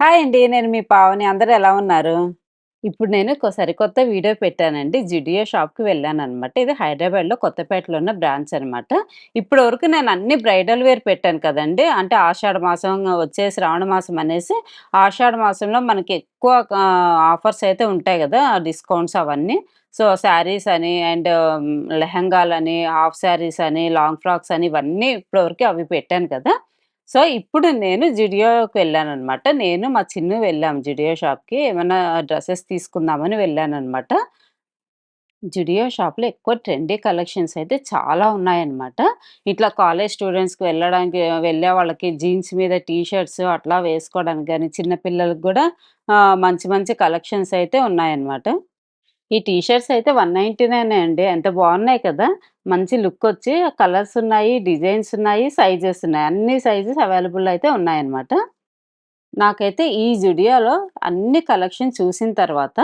Hi అండి. నేను మీ పావని. అందరూ ఎలా ఉన్నారు? ఇప్పుడు నేను సరికొత్త వీడియో పెట్టానండి. జుడియో షాప్‌కి వెళ్ళాను అనమాట ఇది హైదరాబాద్‌లో కొత్తపేటలో ఉన్న బ్రాంచ్ అనమాట. ఇప్పటి వరకు నేను అన్ని బ్రైడల్ వేర్ పెట్టాను కదండి అంటే ఆషాఢ మాసం వచ్చే శ్రావణ మాసం అనేసి ఆషాఢ మాసంలో మనకి ఎక్కువ ఆఫర్స్ అయితే ఉంటాయి కదా డిస్కౌంట్స్ అవన్నీ. సో, శారీస్ అని అండ్ లెహెంగాలని, హాఫ్ శారీస్ అని, లాంగ్ ఫ్రాక్స్ అని ఇవన్నీ ఇప్పటివరకు అవి పెట్టాను కదా! సో, ఇప్పుడు నేను జుడియోకి వెళ్ళాననమాట. నేను మా చిన్ను వెళ్ళాం జుడియో షాప్‌కి. ఏమైనా డ్రెస్సెస్ తీసుకుందామని వెళ్ళాను అనమాట జుడియో షాప్‌లో ఎక్కువ ట్రెండీ కలెక్షన్స్ అయితే చాలా ఉన్నాయన్నమాట. ఇట్లా కాలేజ్ స్టూడెంట్స్‌కి వెళ్ళడానికి వెళ్ళే వాళ్ళకి జీన్స్ మీద టీ షర్ట్స్ అట్లా వేసుకోవడానికి కానీ చిన్నపిల్లలకు కూడా మంచి మంచి కలెక్షన్స్ అయితే ఉన్నాయన్నమాట. ఈ టీ షర్ట్స్ అయితే 199 అండి. ఎంత బాగున్నాయి కదా! మంచి లుక్ వచ్చి కలర్స్ ఉన్నాయి, డిజైన్స్ ఉన్నాయి, సైజెస్ ఉన్నాయి. అన్ని సైజెస్ అవైలబుల్ అయితే ఉన్నాయన్నమాట. నాకైతే ఈ జుడియోలో అన్ని కలెక్షన్ చూసిన తర్వాత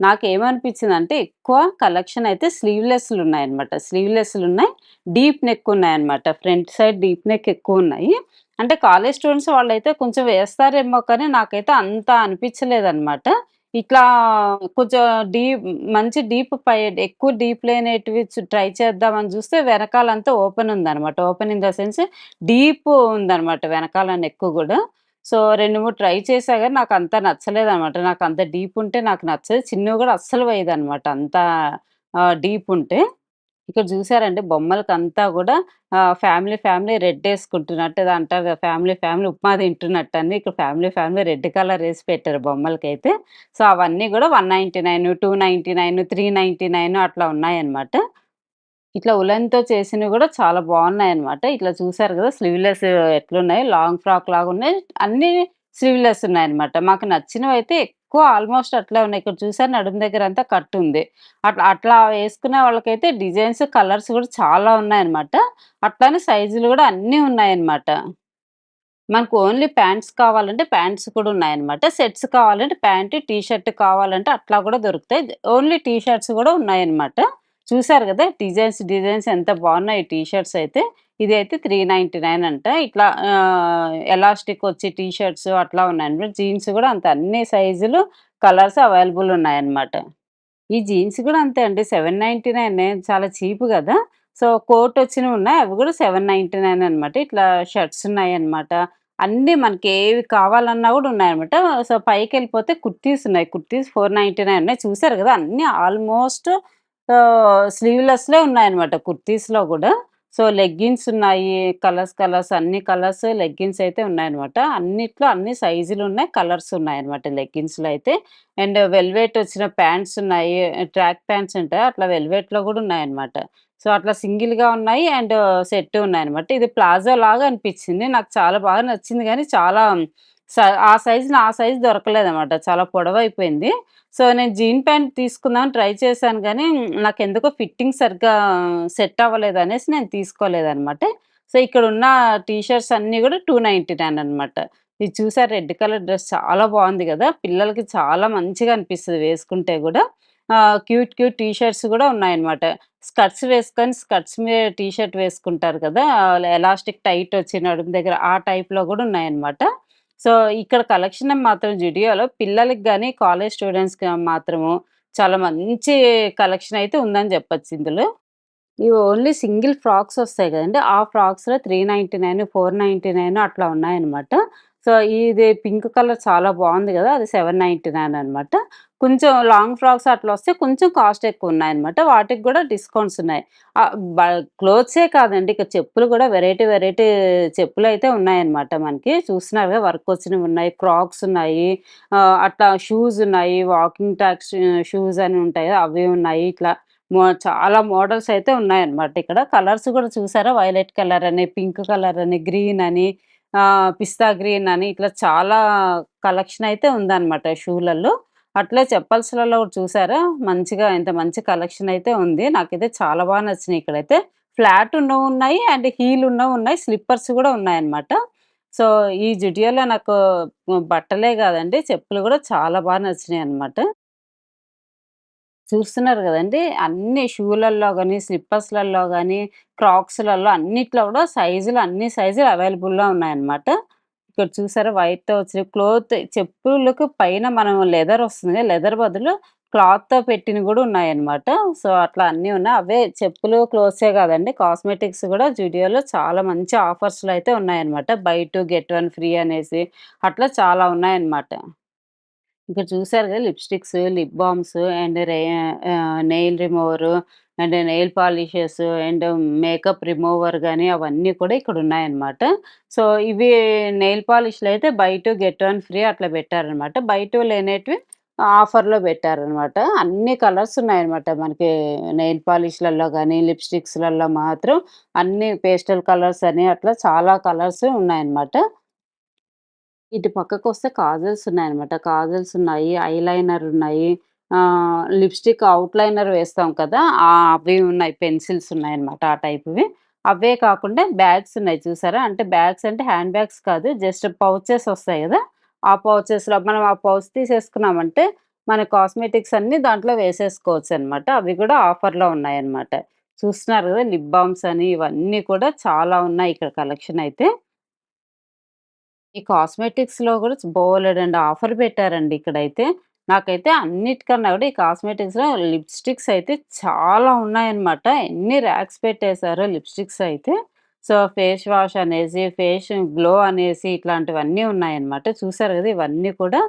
నాకేమనిపించిందంటే ఎక్కువ కలెక్షన్ అయితే స్లీవ్‌లెస్‌లు ఉన్నాయన్నమాట. స్లీవ్‌లెస్‌లు ఉన్నాయి. డీప్ నెక్ ఉన్నాయన్నమాట. ఫ్రంట్ సైడ్ డీప్ నెక్ ఎక్కువ ఉన్నాయి. అంటే కాలేజ్ స్టూడెంట్స్ వాళ్ళైతే కొంచెం వేస్తారేమో కానీ నాకైతే అంత అనిపించలేదన్నమాట. ఇట్లా కొంచెం డీప్ మంచి డీప్ పై ఎక్కువ డీప్ లేనేటివి ట్రై చేద్దామని చూస్తే వెనకాలంతా ఓపెన్ ఉందన్నమాట. Open in the sense deep ఉందన్నమాట వెనకాలని ఎక్కువ కూడా సో, 2, 3 ట్రై చేశా నచ్చలేదు అనమాట నాకు అంత డీప్ ఉంటే నాకు నచ్చదు. చిన్నవి కూడా అస్సలు వేయదన్నమాట అంత డీప్ ఉంటే. ఇక్కడ చూసారండి బొమ్మలకి అంతా కూడా ఫ్యామిలీ ఫ్యామిలీ రెడ్ వేసుకుంటున్నట్టు అంటారు కదా! ఫ్యామిలీ ఫ్యామిలీ ఉప్మా తింటున్నట్టు అని ఇక్కడ ఫ్యామిలీ ఫ్యామిలీ రెడ్ కలర్ వేసి పెట్టారు బొమ్మలకైతే. సో, అవన్నీ కూడా one ninety nine two ninety nine three ninety nine అట్లా ఉన్నాయన్నమాట. ఇట్లా ఉలన్తో చేసినవి కూడా చాలా బాగున్నాయి అన్నమాట ఇట్లా చూసారు కదా స్లీవ్‌లెస్ ఎట్లున్నాయి లాంగ్ ఫ్రాక్ లాగా ఉన్నాయి అన్నీ స్లీవ్‌లెస్ ఉన్నాయన్నమాట. మాకు నచ్చినవి అయితే ఎక్కువ ఆల్మోస్ట్ అట్లే ఉన్నాయి. ఇక్కడ చూసారు నడుము దగ్గర అంతా కట్ ఉంది. అట్లా అట్లా వేసుకునే వాళ్ళకైతే డిజైన్స్, కలర్స్ కూడా చాలా ఉన్నాయన్నమాట. అట్లానే సైజులు కూడా అన్నీ ఉన్నాయన్నమాట. మనకు ఓన్లీ ప్యాంట్స్ కావాలంటే ప్యాంట్స్ కూడా ఉన్నాయన్నమాట. సెట్స్ కావాలంటే ప్యాంట్, టీ షర్ట్ కావాలంటే అట్లా కూడా దొరుకుతాయి. ఓన్లీ టీ షర్ట్స్ కూడా ఉన్నాయన్నమాట. చూసారు కదా డిజైన్స్, డిజైన్స్ ఎంత బాగున్నాయి టీ షర్ట్స్ అయితే. ఇది అయితే త్రీ నైంటీ నైన్ అంట. ఇట్లా ఎలాస్టిక్ వచ్చి టీ షర్ట్స్ అట్లా ఉన్నాయన్నమాట. జీన్స్ కూడా అంతే అన్ని సైజులు, కలర్స్ అవైలబుల్ ఉన్నాయన్నమాట. ఈ జీన్స్ కూడా అంతే అండి. 799 చాలా చీప్ కదా సో, కోట్ వచ్చినవి ఉన్నాయి. అవి కూడా సెవెన్ నైంటీ నైన్ అనమాట. ఇట్లా షర్ట్స్ ఉన్నాయన్నమాట. అన్నీ మనకి ఏవి కావాలన్నా కూడా ఉన్నాయన్నమాట. సో, పైకి వెళ్ళిపోతే కుర్తీస్ ఉన్నాయి. కుర్తీస్ 499 ఉన్నాయి. చూసారు కదా అన్నీ ఆల్మోస్ట్ స్లీవ్‌లెస్‌లే ఉన్నాయన్నమాట కుర్తీస్‌లో కూడా సో, లెగ్గిన్స్ ఉన్నాయి. కలర్స్, కలర్స్ అన్ని కలర్స్ లెగ్గిన్స్ అయితే ఉన్నాయన్నమాట. అన్నిట్లో అన్ని సైజులు ఉన్నాయి. కలర్స్ ఉన్నాయన్నమాట లెగ్గిన్స్‌లో అయితే. అండ్ వెల్వెట్ వచ్చిన ప్యాంట్స్ ఉన్నాయి. ట్రాక్ ప్యాంట్స్ ఉంటాయి. అట్లా వెల్వెట్‌లో కూడా ఉన్నాయన్నమాట. సో, అట్లా సింగిల్‌గా ఉన్నాయి అండ్ సెట్ ఉన్నాయన్నమాట. ఇది ప్లాజో లాగా అనిపించింది. నాకు చాలా బాగా నచ్చింది కానీ చాలా ఆ సైజ్ నా సైజ్ దొరకలేదన్నమాట. చాలా పొడవైపోయింది. సో, నేను జీన్ ప్యాంట్ తీసుకుందాం ట్రై చేశాను కానీ నాకు ఎందుకో ఫిట్టింగ్ సరిగ్గా సెట్ అవ్వలేదు అనేసి నేను తీసుకోలేదన్నమాట. సో, ఇక్కడ ఉన్న టీషర్ట్స్ అన్నీ కూడా టూ నైంటీ నైన్ అనమాట. ఇది చూసారు రెడ్ కలర్ డ్రెస్ చాలా బాగుంది కదా పిల్లలకి చాలా మంచిగా అనిపిస్తుంది వేసుకుంటే కూడా క్యూట్ క్యూట్ టీ షర్ట్స్ కూడా ఉన్నాయన్నమాట. స్కర్ట్స్ వేసుకొని స్కర్ట్స్ మీద టీ షర్ట్ వేసుకుంటారు కదా! ఎలాస్టిక్ టైట్ వచ్చి నడుము దగ్గర ఆ టైప్‌లో కూడా ఉన్నాయన్నమాట. సో, ఇక్కడ కలెక్షన్ మాత్రం జుడియోలో పిల్లలకి కానీ కాలేజ్ స్టూడెంట్స్‌కి మాత్రము చాలా మంచి కలెక్షన్ అయితే ఉందని చెప్పచ్చు ఇందులో. ఇవి ఓన్లీ సింగిల్ ఫ్రాక్స్ వస్తాయి కదండి ఆ ఫ్రాక్స్‌లో 399, 499 అట్లా ఉన్నాయన్నమాట. సో, ఇది పింక్ కలర్ చాలా బాగుంది కదా అది 799 అనమాట. కొంచెం లాంగ్ ఫ్రాక్స్ అట్లా వస్తే కొంచెం కాస్ట్ ఎక్కువ ఉన్నాయన్నమాట. వాటికి కూడా డిస్కౌంట్స్ ఉన్నాయి. క్లోత్సే కాదండి ఇక చెప్పులు కూడా వెరైటీ వెరైటీ చెప్పులు అయితే ఉన్నాయన్నమాట మనకి. చూసినవే వర్క్ వచ్చినవి ఉన్నాయి. క్రాక్స్ ఉన్నాయి. అట్లా షూస్ ఉన్నాయి. వాకింగ్ ట్రాక్స్ షూస్ అని ఉంటాయి అవి ఉన్నాయి. ఇట్లా మో చాలా మోడల్స్ అయితే ఉన్నాయన్నమాట ఇక్కడ. కలర్స్ కూడా చూసారా వైలెట్ కలర్ అని, పింక్ కలర్ అని, గ్రీన్ అని, పిస్తా గ్రీన్ అని ఇట్లా చాలా కలెక్షన్ అయితే ఉందన్నమాట షూలలో. అట్లే చెప్పల్స్‌లలో కూడా చూసారా మంచిగా ఇంత మంచి కలెక్షన్ అయితే ఉంది. నాకైతే చాలా బాగా నచ్చినాయి ఇక్కడైతే. ఫ్లాట్ ఉన్నవి ఉన్నాయి. అండ్ హీల్ ఉన్నవి ఉన్నాయి. స్లిప్పర్స్ కూడా ఉన్నాయన్నమాట. సో, ఈ జుడియోలో నాకు బట్టలే కాదండి చెప్పులు కూడా చాలా బాగా నచ్చినాయి అనమాట చూస్తున్నారు కదండి అన్ని షూలల్లో కానీ స్లిప్పర్స్‌లలో కానీ క్రాక్స్‌లలో అన్నిట్లో కూడా సైజులు అన్ని సైజులు అవైలబుల్‌లో ఉన్నాయన్నమాట. ఇక్కడ చూసారా వైట్‌తో వచ్చిన క్లోత్ చెప్పులకు పైన మనం లెదర్ వస్తుంది. లెదర్ బదులు క్లాత్‌తో పెట్టినవి కూడా ఉన్నాయన్నమాట. సో, అట్లా అన్నీ ఉన్నాయి. అవే చెప్పులు, క్లోత్సే కాదండి కాస్మెటిక్స్ కూడా జూడియోలో చాలా మంచి ఆఫర్స్‌లో అయితే ఉన్నాయన్నమాట. Buy two get one free అనేసి అట్లా చాలా ఉన్నాయన్నమాట. ఇక్కడ చూసారు కదా! Lipsticks, lip balms and ray nail remover and nail polishes and makeup remover కానీ అవన్నీ కూడా ఇక్కడ ఉన్నాయన్నమాట. సో, ఇవి నెయిల్ పాలిష్‌లయితే బై 2 గెట్ ఆన్ ఫ్రీ అట్లా పెట్టారనమాట. బై 2 లేనేటివి ఆఫర్‌లో పెట్టారనమాట. అన్ని కలర్స్ ఉన్నాయన్నమాట. మనకి నెయిల్ పాలిష్‌లలో కానీ లిప్‌స్టిక్స్‌లలో మాత్రం అన్ని పేస్టల్ కలర్స్ అని అట్లా చాలా కలర్స్ ఉన్నాయన్నమాట. ఇటు పక్కకు వస్తే కాజల్స్ ఉన్నాయన్నమాట. కాజల్స్ ఉన్నాయి. ఐలైనర్ ఉన్నాయి. లిప్‌స్టిక్ అవుట్లైనర్ వేస్తాం కదా! అవి ఉన్నాయి. పెన్సిల్స్ ఉన్నాయన్నమాట ఆ టైప్‌వి. అవే కాకుండా బ్యాగ్స్ ఉన్నాయి చూసారా? అంటే బ్యాగ్స్ అంటే హ్యాండ్ బ్యాగ్స్ కాదు. జస్ట్ పౌచెస్ వస్తాయి కదా ఆ పౌచెస్‌లో మనం ఆ పౌచ్ తీసేసుకున్నామంటే మన కాస్మెటిక్స్ అన్నీ దాంట్లో వేసేసుకోవచ్చు అనమాట అవి కూడా ఆఫర్‌లో ఉన్నాయన్నమాట. చూస్తున్నారు కదా లిప్ బామ్స్ అని ఇవన్నీ కూడా చాలా ఉన్నాయి ఇక్కడ కలెక్షన్ అయితే. ఈ కాస్మెటిక్స్‌లో కూడా బోలెడ్ అండ్ ఆఫర్ పెట్టారండి ఇక్కడైతే. నాకైతే అన్నిటికన్నా కూడా ఈ కాస్మెటిక్స్‌లో లిప్‌స్టిక్స్ అయితే చాలా ఉన్నాయన్నమాట. ఎన్ని ర్యాక్స్ పెట్టేశారో లిప్‌స్టిక్స్ అయితే. సో, ఫేస్ వాష్ అనేసి, ఫేస్ గ్లో అనేసి ఇట్లాంటివన్నీ ఉన్నాయన్నమాట. చూసారు కదా ఇవన్నీ కూడా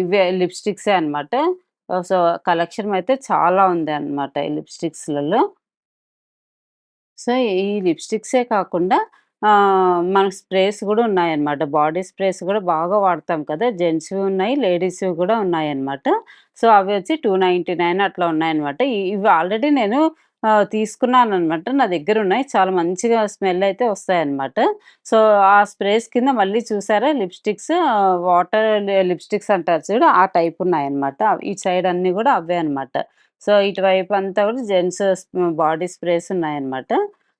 ఇవే లిప్‌స్టిక్సే అన్నమాట. సో, కలెక్షన్ అయితే చాలా ఉంది అనమాట ఈ లిప్‌స్టిక్స్‌లలో. సో, ఈ లిప్‌స్టిక్సే కాకుండా మనకు స్ప్రేస్ కూడా ఉన్నాయన్నమాట. బాడీ స్ప్రేస్ కూడా బాగా వాడతాం కదా! జెంట్స్‌వి ఉన్నాయి. లేడీస్‌వి కూడా ఉన్నాయన్నమాట. సో, అవి వచ్చి 299 అట్లా ఉన్నాయన్నమాట. ఇ ఇవి ఆల్రెడీ నేను తీసుకున్నాను అనమాట నా దగ్గర ఉన్నాయి చాలా మంచిగా స్మెల్ అయితే వస్తాయన్నమాట. సో, ఆ స్ప్రేస్ కింద మళ్ళీ చూసారా లిప్‌స్టిక్స్ వాటర్ లి లిప్‌స్టిక్స్ అంటారు చూడు ఆ టైప్ ఉన్నాయన్నమాట. ఈ సైడ్ అన్నీ కూడా అవే అనమాట సో, ఇటువైపు అంతా కూడా జెంట్స్ బాడీ స్ప్రేస్ ఉన్నాయన్నమాట.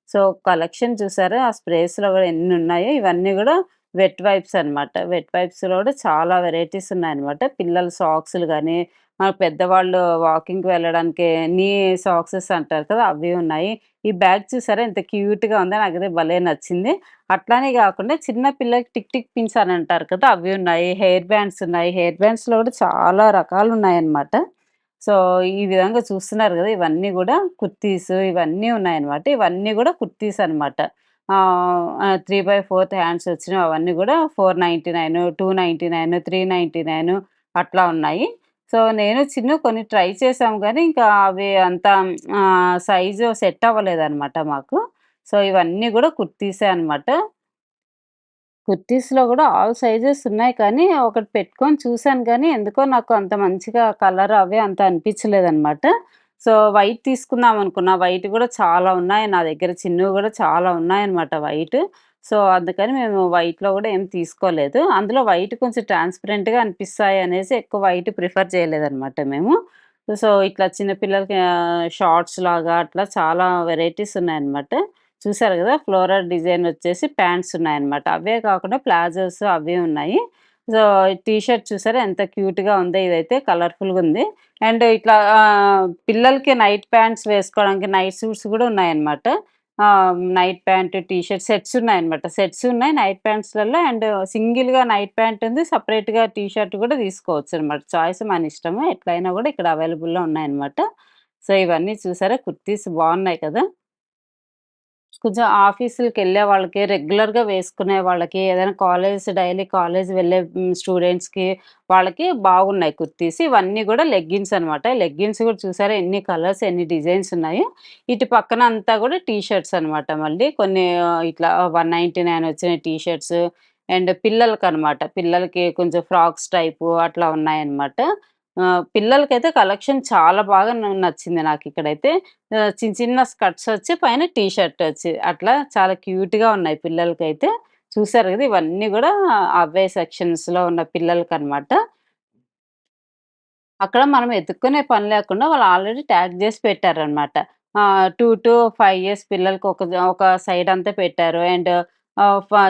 సో, కలెక్షన్ చూసారా? ఆ స్ప్రేస్‌లో కూడా ఎన్ని ఉన్నాయో ఇవన్నీ కూడా వెట్ వైప్స్ అనమాట వెట్ వైప్స్‌లో కూడా చాలా వెరైటీస్ ఉన్నాయన్నమాట. పిల్లల సాక్స్‌లు కానీ మన పెద్దవాళ్ళు వాకింగ్‌కి వెళ్ళడానికి నీ సాక్సెస్ అంటారు కదా! అవి ఉన్నాయి. ఈ బ్యాగ్ చూసారా ఎంత క్యూట్‌గా ఉందో నాకు అయితే భలే నచ్చింది. అట్లానే కాకుండా చిన్న పిల్లలకి టిక్ టిక్ పిన్స్ అని అంటారు కదా! అవి ఉన్నాయి. హెయిర్ బ్యాండ్స్ ఉన్నాయి. హెయిర్ బ్యాండ్స్‌లో కూడా చాలా రకాలు ఉన్నాయన్నమాట సో, ఈ విధంగా చూస్తున్నారు కదా ఇవన్నీ కూడా కుర్తీస్ ఇవన్నీ ఉన్నాయన్నమాట. ఇవన్నీ కూడా కుర్తీస్ అనమాట త్రీ బై ఫోర్త్ హ్యాండ్స్ వచ్చినవి అవన్నీ కూడా four ninety nine two ninety nine three ninety nine అట్లా ఉన్నాయి. సో, నేను చిన్న కొన్ని ట్రై చేసాం కానీ ఇంకా అవి అంత సైజు సెట్ అవ్వలేదన్నమాట మాకు. సో, ఇవన్నీ కూడా కుర్తీసే అన్నమాట. కుర్తీస్‌లో కూడా ఆల్ సైజెస్ ఉన్నాయి కానీ, ఒకటి పెట్టుకొని చూశాను కానీ ఎందుకో నాకు అంత మంచిగా కలర్ అవే అంత అనిపించలేదన్నమాట. సో, వైట్ తీసుకుందాం అనుకున్నా. వైట్ కూడా చాలా ఉన్నాయి నా దగ్గర. చిన్నవి కూడా చాలా ఉన్నాయన్నమాట వైట్. సో, అందుకని మేము వైట్‌లో కూడా ఏం తీసుకోలేదు. అందులో వైట్ కొంచెం ట్రాన్స్‌పరెంట్‌గా అనిపిస్తాయి అనేసి ఎక్కువ వైట్ ప్రిఫర్ చేయలేదన్నమాట మేము. సో, ఇట్లా చిన్నపిల్లలకి షార్ట్స్ లాగా అట్లా చాలా వెరైటీస్ ఉన్నాయన్నమాట. చూసారు కదా ఫ్లోరల్ డిజైన్ వచ్చేసి ప్యాంట్స్ ఉన్నాయన్నమాట. అవే కాకుండా ప్లాజోస్ అవి ఉన్నాయి. సో, టీ షర్ట్ చూసారా ఎంత క్యూట్‌గా ఉందో ఇదైతే కలర్‌ఫుల్‌గా ఉంది. అండ్ ఇట్లా పిల్లలకి నైట్ ప్యాంట్స్ వేసుకోవడానికి నైట్ సూట్స్ కూడా ఉన్నాయన్నమాట. Night pant, T shirt sets ఉన్నాయన్నమాట. సెట్స్ ఉన్నాయి నైట్ ప్యాంట్స్‌లలో అండ్ సింగిల్‌గా నైట్ ప్యాంట్ ఉంది. సపరేట్గా టీ షర్ట్ తీసుకోవచ్చు అనమాట చాయిస్ మన ఇష్టము. ఎట్లైనా కూడా ఇక్కడ అవైలబుల్‌లో ఉన్నాయన్నమాట. సో, ఇవన్నీ చూసారా కుర్తీస్ బాగున్నాయి కదా! కొంచెం ఆఫీసులకెళ్ళే వాళ్ళకి, రెగ్యులర్‌గా వేసుకునే వాళ్ళకి, ఏదైనా కాలేజ్ డైలీ కాలేజ్ వెళ్ళే స్టూడెంట్స్‌కి వాళ్ళకి బాగున్నాయి కుర్తీస్. ఇవన్నీ కూడా లెగ్గిన్స్ అనమాట. లెగ్గిన్స్ కూడా చూసారా ఎన్ని కలర్స్, ఎన్ని డిజైన్స్ ఉన్నాయో. ఇటు పక్కన అంతా కూడా టీ షర్ట్స్ అనమాట మళ్ళీ. కొన్ని ఇట్లా వన్ నైంటీ నైన్ వచ్చిన టీ షర్ట్స్ అండ్ పిల్లలకనమాట. పిల్లలకి కొంచెం ఫ్రాక్స్ టైపు అట్లా ఉన్నాయన్నమాట. పిల్లలకైతే కలెక్షన్ చాలా బాగా నచ్చింది నాకు ఇక్కడైతే చిన్న చిన్న స్కర్ట్స్ వచ్చి పైన టీ షర్ట్ వచ్చి అట్లా చాలా క్యూట్‌గా ఉన్నాయి పిల్లలకైతే. చూసారు కదా ఇవన్నీ కూడా అవే సెక్షన్స్‌లో ఉన్న పిల్లలకి అనమాట అక్కడ మనం ఎత్తుక్కునే పని లేకుండా వాళ్ళు ఆల్రెడీ ట్యాగ్ చేసి పెట్టారనమాట. టూ టు ఫైవ్ ఇయర్స్ పిల్లలకి ఒక ఒక సైడ్ అంతా పెట్టారు. అండ్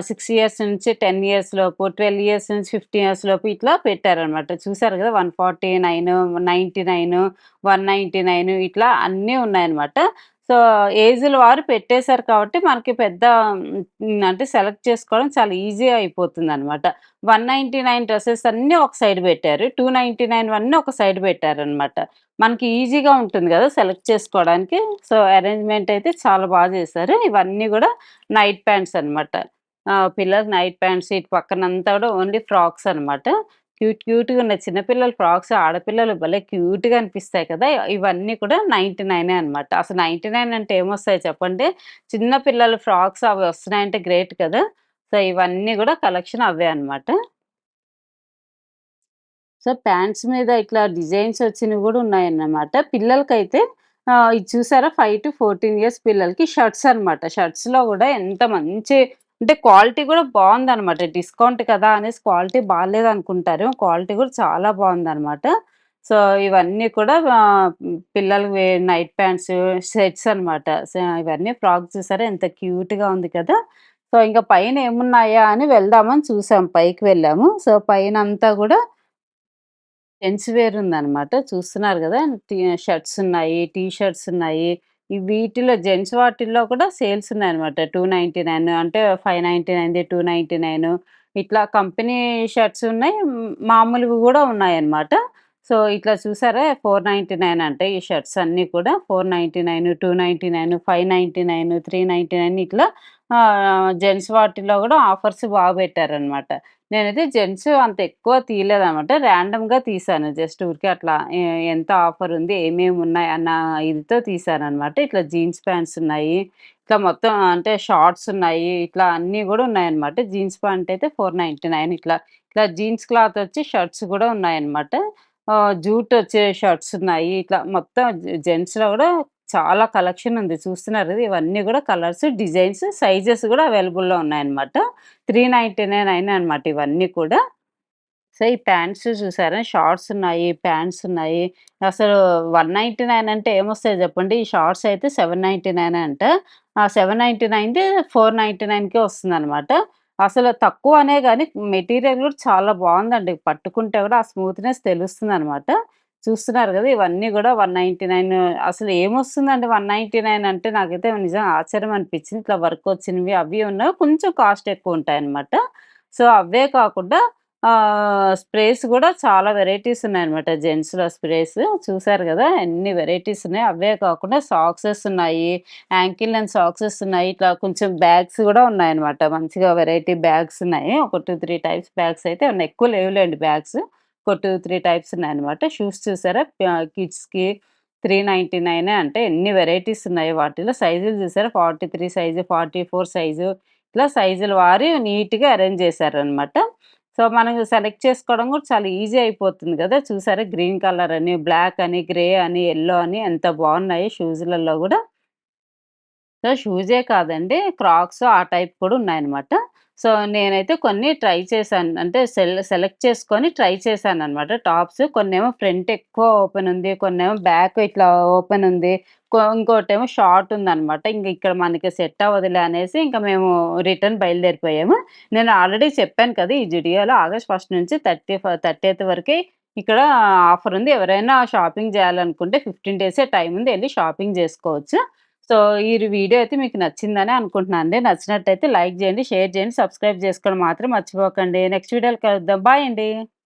సిక్స్ ఇయర్స్ నుంచి టెన్ ఇయర్స్ లోపు ట్వెల్వ్ ఇయర్స్ నుంచి ఫిఫ్టీన్ ఇయర్స్ లోపు ఇట్లా పెట్టారనమాట చూసారు కదా one forty nine ninety nine one ninety nine ఇట్లా అన్నీ ఉన్నాయన్నమాట. సో, ఏజ్‌ల వారు పెట్టేశారు కాబట్టి మనకి పెద్ద అంటే సెలెక్ట్ చేసుకోవడం చాలా ఈజీ అయిపోతుందనమాట. 199 డ్రెసెస్ అన్నీ ఒక సైడ్ పెట్టారు. 299 వన్నీ ఒక సైడ్ పెట్టారనమాట. మనకి ఈజీగా ఉంటుంది కదా సెలెక్ట్ చేసుకోవడానికి. సో, అరేంజ్‌మెంట్ అయితే చాలా బాగా చేశారు. ఇవన్నీ కూడా నైట్ ప్యాంట్స్ అనమాట. ఆహ్, పిల్లలకి నైట్ ప్యాంట్స్ ఇటు పక్కనంతా కూడా ఓన్లీ ఫ్రాక్స్ అనమాట. క్యూట్ క్యూట్‌గా ఉన్నాయి. చిన్నపిల్లల ఫ్రాక్స్ ఆడపిల్లలు భలే క్యూట్‌గా అనిపిస్తాయి కదా! ఇవన్నీ కూడా 99 అనమాట. అసలు 99 అంటే ఏమొస్తాయి చెప్పండి? చిన్న పిల్లల ఫ్రాక్స్ అవి వస్తున్నాయంటే గ్రేట్ కదా! సో, ఇవన్నీ కూడా కలెక్షన్ అవే అనమాట. సో, ప్యాంట్స్ మీద ఇట్లా డిజైన్స్ వచ్చినవి కూడా ఉన్నాయన్నమాట. పిల్లలకైతే ఇది చూసారా 5-14 ఇయర్స్ పిల్లలకి షర్ట్స్ అనమాట. షర్ట్స్‌లో కూడా ఎంత మంచి అంటే క్వాలిటీ కూడా బాగుంది అనమాట డిస్కౌంట్ కదా! అనేసి క్వాలిటీ బాలేదనుకుంటారు. క్వాలిటీ కూడా చాలా బావుందనమాట. సో, ఇవన్నీ కూడా పిల్లలకి నైట్ ప్యాంట్స్, షర్ట్స్ అనమాట. ఇవన్నీ ఫ్రాక్ చూసారా ఎంత క్యూట్‌గా ఉంది కదా! సో, ఇంకా పైన ఏమున్నాయా అని వెళ్దామని చూసాం. పైకి వెళ్ళాము. సో, పైనంతా కూడా జెంట్స్ వేర్ ఉందనమాట. చూస్తున్నారు కదా షర్ట్స్ ఉన్నాయి, టీ షర్ట్స్ ఉన్నాయి. వీటిలో జెంట్స్ వాటిల్లో కూడా సేల్స్ ఉన్నాయి ఉన్నాయన్నమాట. టూ నైంటీ నైన్ అంటే ఫైవ్ నైంటీ నైన్ది టూ నైంటీ నైన్ ఇట్లా కంపెనీ షర్ట్స్ ఉన్నాయి మామూలువి కూడా ఉన్నాయి ఉన్నాయన్నమాట. సో ఇట్లా చూసారా ఫోర్ నైంటీ నైన్ అంటే ఈ షర్ట్స్ అన్నీ కూడా four ninety nine two ninety nine five ninety nine three ninety nine ఇట్లా జెంట్స్ వాటిలో కూడా ఆఫర్స్ బాగా పెట్టారనమాట. నేనైతే జెంట్స్ అంత ఎక్కువ తీయలేదనమాట. ర్యాండమ్‌గా తీశాను. జస్ట్ ఊరికే అట్లా ఎంత ఆఫర్ ఉంది, ఏమేమి ఉన్నాయి అన్న ఇదితో తీశాననమాట. ఇట్లా జీన్స్ ప్యాంట్స్ ఉన్నాయి. ఇట్లా మొత్తం అంటే షార్ట్స్ ఉన్నాయి. ఇట్లా అన్నీ కూడా ఉన్నాయన్నమాట. జీన్స్ ప్యాంట్ అయితే 499 ఇట్లా, ఇట్లా జీన్స్ క్లాత్ వచ్చి షర్ట్స్ కూడా ఉన్నాయన్నమాట. జూట్ వచ్చే షర్ట్స్ ఉన్నాయి. ఇట్లా మొత్తం జెంట్స్‌లో కూడా చాలా కలెక్షన్ ఉంది. చూస్తున్నారు ఇవన్నీ కూడా కలర్స్, డిజైన్స్, సైజెస్ కూడా అవైలబుల్‌లో ఉన్నాయన్నమాట. 399 అయినాయన్నమాట ఇవన్నీ కూడా. సో, ఈ ప్యాంట్స్ చూసారా? షార్ట్స్ ఉన్నాయి, ప్యాంట్స్ ఉన్నాయి. అసలు 199 అంటే ఏమొస్తాయి చెప్పండి? ఈ షార్ట్స్ అయితే 799 అంట. ఆ 799ది 499కే వస్తుందనమాట. అసలు తక్కువ అనే కానీ మెటీరియల్ కూడా చాలా బాగుందండి పట్టుకుంటే కూడా ఆ స్మూత్‌నెస్ తెలుస్తుందనమాట. చూస్తున్నారు కదా ఇవన్నీ కూడా వన్ నైంటీ నైన్ అసలు ఏమొస్తుందండి 199 అంటే నాకైతే నిజం ఆశ్చర్యం అనిపించింది. ఇట్లా వర్క్ వచ్చినవి అవి ఉన్నా కొంచెం కాస్ట్ ఎక్కువ ఉంటాయన్నమాట. సో, అవే కాకుండా స్ప్రేస్ కూడా చాలా వెరైటీస్ ఉన్నాయన్నమాట. జెంట్స్‌లో స్ప్రేస్ చూసారు కదా ఎన్ని వెరైటీస్ ఉన్నాయి. అవే కాకుండా సాక్సెస్ ఉన్నాయి. యాంకిల్ అండ్ సాక్సెస్ ఉన్నాయి. ఇట్లా కొంచెం బ్యాగ్స్ కూడా ఉన్నాయన్నమాట. మంచిగా వెరైటీ బ్యాగ్స్ ఉన్నాయి. ఒక 2, 3 టైప్స్ బ్యాగ్స్ అయితే ఉన్నాయి. ఎక్కువ లేవులేండి బ్యాగ్స్. ఒక 2, 3 టైప్స్ ఉన్నాయన్నమాట. షూస్ చూసారా? కిడ్స్కి త్రీ నైంటీ నైన్ అంటే ఎన్ని వెరైటీస్ ఉన్నాయి వాటిలో. సైజులు చూసారా? 43 సైజు, 44 సైజు ఇట్లా సైజులు వారి నీట్‌గా అరేంజ్ చేశారనమాట. సో, మనం సెలెక్ట్ చేసుకోవడం కూడా చాలా ఈజీ అయిపోతుంది కదా చూసారా? గ్రీన్ కలర్ అని, బ్లాక్ అని, గ్రే అని, ఎల్లో అని ఎంత బాగున్నాయి షూజులలో కూడా సో, షూజే కాదండి. క్రాక్స్ ఆ టైప్ కూడా ఉన్నాయన్నమాట. సో, నేనైతే కొన్ని ట్రై చేశాను. అంటే సెల్ సెలెక్ట్ చేసుకొని ట్రై చేశాను అనమాట టాప్స్. కొన్నేమో ఫ్రంట్ ఎక్కువ ఓపెన్ ఉంది. కొన్నేమో బ్యాక్ ఇట్లా ఓపెన్ ఉంది. ఇంకోటేమో షార్ట్ ఉందనమాట. ఇంక ఇక్కడ మనకి సెట్ అవ్వదులే అనేసి ఇంకా మేము రిటర్న్ బయలుదేరిపోయాము. నేను ఆల్రెడీ చెప్పాను కదా! ఈ జుడియోలో ఆగస్ట్ ఫస్ట్ నుంచి 30 ఫ 30థ్ వరకే ఇక్కడ ఆఫర్ ఉంది. ఎవరైనా షాపింగ్ చేయాలనుకుంటే 15 డేసే టైం ఉంది. వెళ్ళి షాపింగ్ చేసుకోవచ్చు సో, ఈ వీడియో అయితే మీకు నచ్చిందనే అనుకుంటున్నానండి. నచ్చినట్టయితే లైక్ చేయండి షేర్ చేయండి సబ్స్క్రైబ్ చేసుకోవడం మాత్రం మర్చిపోకండి. నెక్స్ట్ వీడియోలో కలుద్దాం. బాయ్ అండి.